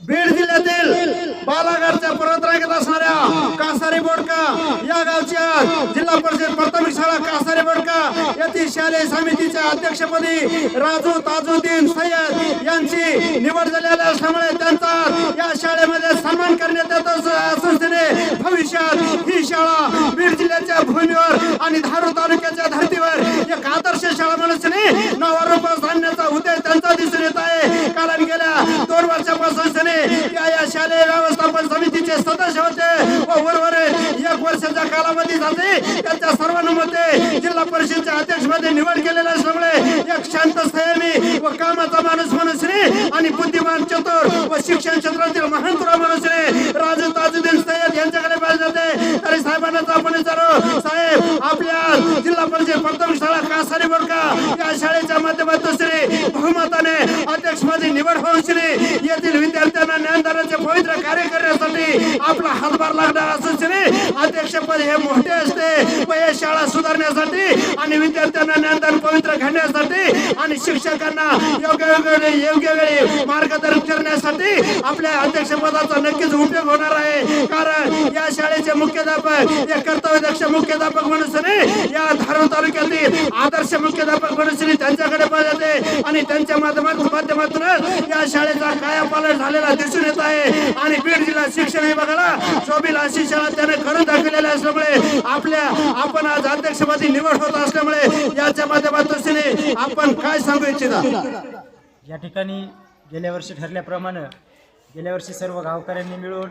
बीड जिल्ह्यातील बालाघाटच्या पर्वतरांगेत असणाऱ्या कासारे बोडका या गावच्या जिल्हा परिषद प्राथमिक शाळा कासारे बोडका येथील शालेय समितीच्या अध्यक्षपदी राजू ताजुद्दीन सय्यद यांची निवड झालेली असल्यामुळे त्यांचा या शाळेमध्ये सन्मान करण्यात येत अस- संस्थेने भविष्यात ही शाळा बीड जिल्ह्याच्या भूमीवर आणि धारू तालुक्याच्या धर्तीवर एक आदर्श शाळा म्हणून नावारूपास आणण्याचा उद्देश त्यांचा दिसून येत आहे. कारण गेल्या दोन वर्षापासून व्यवस्थापन समितीचे सदस्य होते. व बरोबर एक वर्षाच्या कालावधी जाते त्यांच्या सर्वानुमते जिल्हा परिषदच्या अध्यक्षपदी निवड केलेल्या असल्यामुळे एक शांत संयमी व कामाचा माणूस मनुष्यने आणि बुद्धिमान चतुर व शिक्षण क्षेत्रातील महान तुरा मनुष्यने राजू ताजुद्दीन सय्यद यांच्याकडे पाहिजे होते तरी साहेबांना आपण विचारू साहेब आपल्या जिल्हा परिषद प्राथमिक शाळा कासारी बोडका या शाळेच्या माध्यमातून श्री बहुमताने अध्यक्षपदी निवड होऊन श्री येथील विद्यार्थी विद्यार्थ्यांना ज्ञानदानाचे पवित्र कार्य करण्यासाठी आपला हातभार लागणार असून अध्यक्षपद हे मोठे असते. शाळा सुधारण्यासाठी आणि विद्यार्थ्यांना ज्ञानदान पवित्र घडण्यासाठी आणि शिक्षकांना योग्य योग्य योग्य वेळी मार्गदर्शन करण्यासाठी आपल्या अध्यक्षपदाचा नक्कीच उपयोग होणार आहे. कारण या शाळेचे मुख्याध्यापक हे कर्तव्यदक्ष मुख्याध्यापक म्हणून या धारण तालुक्यातील आदर्श मुख्याध्यापक म्हणून श्री त्यांच्याकडे आणि त्यांच्या माध्यमातून माध्यमातूनच या शाळेचा कायापालट झालेला दिसून येत आहे. आणि बीड जिल्हा शिक्षण विभागाला शोभील अशी शाळा त्याने करून दाखवलेली असल्यामुळे आपल्या आपण आज अध्यक्षपदी निवड होत असल्यामुळे याच्या माध्यमातून आपण काय सांगू इच्छिता? या ठिकाणी गेल्या वर्षी ठरल्याप्रमाणे गेल्या वर्षी सर्व गावकऱ्यांनी मिळून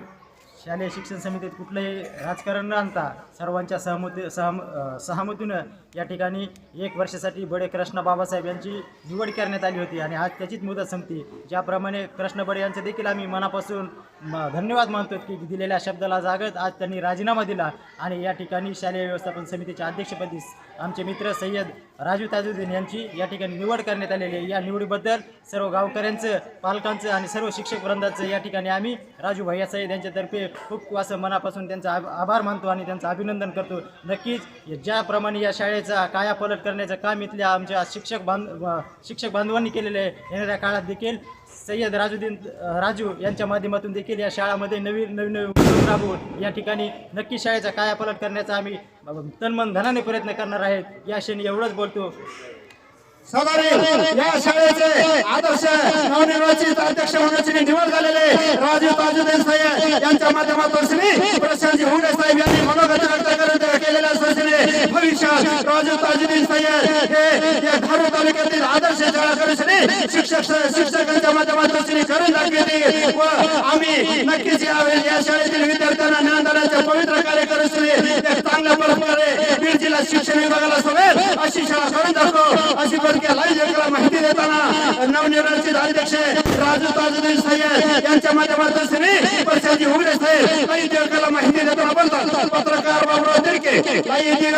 शालेय शिक्षण समितीत कुठलंही राजकारण न आणता सर्वांच्या सहमती सहम सहमतीनं या ठिकाणी एक वर्षासाठी बडे कृष्ण बाबासाहेब यांची निवड करण्यात आली होती आणि आज त्याचीच मुदत संपती. ज्याप्रमाणे कृष्ण बडे यांचं देखील आम्ही मनापासून म- धन्यवाद मानतो की दिलेल्या शब्दाला जागत आज त्यांनी राजीनामा दिला आणि या ठिकाणी शालेय व्यवस्थापन समितीच्या अध्यक्षपदी आमचे मित्र सय्यद राजू ताजुद्दीन यांची या ठिकाणी निवड करण्यात आलेली आहे. या निवडीबद्दल सर्व गावकऱ्यांचं पालकांचं आणि सर्व शिक्षक वृंदाचं या ठिकाणी आम्ही राजू भैया सय्यद यांच्यातर्फे खूप असं मनापासून त्यांचा आभार मानतो आणि त्यांचं अभिनंदन करतो. नक्कीच ज्याप्रमाणे या शाळेचा कायापलट करण्याचं काम इथल्या आमच्या शिक्षक बांध शिक्षक बांधवांनी केलेलं आहे येणाऱ्या काळात देखील सय्यद राजुद्दीन राजू यांच्या माध्यमातून देखील या शाळामध्ये नवीन नवीन नवीन उपक्रम राबवून या ठिकाणी नक्की शाळेचा कायापलट करण्याचा आम्ही अ, तनमन धनाने प्रयत्न करणार आहेत. या क्षणी एवढंच बोलतो. या शाळेचे आदर्श नवनिर्वाचित अध्यक्ष निवड झालेले राजू ताजुद्दीन यांच्या माध्यमातून श्री प्रशांतजी हुंडे साहेब यांनी मनोगत व्यक्त करत केलेल्या संस्थेने भविष्यात राजू ताजुद्दीन हे या धारू तालुक्यातील आदर्श शाळा करून श्री शिक्षक शिक्षकांच्या माध्यमातून श्री करून दाखवतील व आम्ही नक्कीच या शाळेतील विद्यार्थ्यांना ज्ञानदानाचे पवित्र कार्य करून श्री चांगल्या प्रकारे बीड जिल्हा शिक्षण विभागाला सोबत अशी शाळा करून दाखव अशी परक्या लाईव्ह माहिती देताना नवनिर्वाचित अध्यक्ष राजू ताजुद्दीन सय्यद यांच्या माध्यमातून श्री प्रशांतजी उघडे साहेब काही देवकाला माहिती देताना बोलतात. पत्रकार बाबूराव तिरके. काही बीड